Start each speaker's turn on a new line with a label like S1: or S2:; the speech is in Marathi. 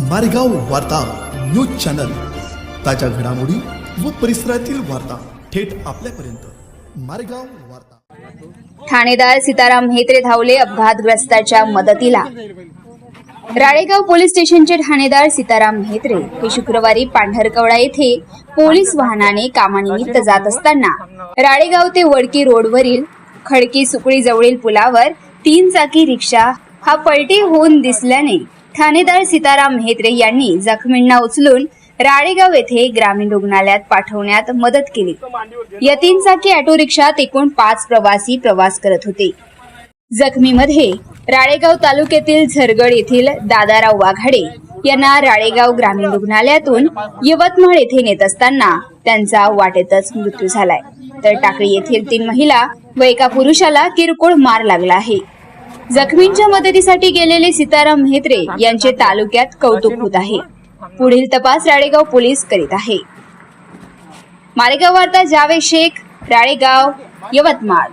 S1: मारेगाव वार्ता न्यूज चॅनल. ताज्या घडामोडी व परिसरातील वार्ता थेट आपल्यापर्यंत. मारेगाव वार्ता.
S2: ठाणेदार सीताराम म्हेत्रे धावले अपघातग्रस्ताच्या मदतीला. राळेगाव पोलीस स्टेशनचे ठाणेदार सीताराम म्हेत्रे हे शुक्रवारी पांढरकवडा येथे पोलीस वाहनाने कामानिमित्त जात असताना राळेगाव ते वडकी रोडवरील खडकी सुकळी जवळील पुलावर तीन चाकी रिक्षा हा पलटी होऊन दिसल्याने ठाणेदार सीताराम म्हेत्रे यांनी जखमींना उचलून राळेगाव येथे ग्रामीण रुग्णालयात पाठवण्यात मदत केली. या तीन चाकी ऑटो रिक्षात एकूण पाच प्रवासी प्रवास करत होते. जखमीमध्ये राळेगाव तालुक्यातील झरगड येथील दादाराव वाघाडे यांना राळेगाव ग्रामीण रुग्णालयातून यवतमाळ येथे नेत असताना त्यांचा वाटेतच मृत्यू झालाय. तर टाकळी येथील तीन महिला व एका पुरुषाला किरकोळ मार लागला आहे. जखमींच्या मदतीसाठी गेलेले सीताराम म्हेत्रे यांचे तालुक्यात कौतुक होत आहे. पुढील तपास राळेगाव पोलीस करीत आहे. मालेगाव वार्ता जावे शेख राळेगाव यवतमाळ.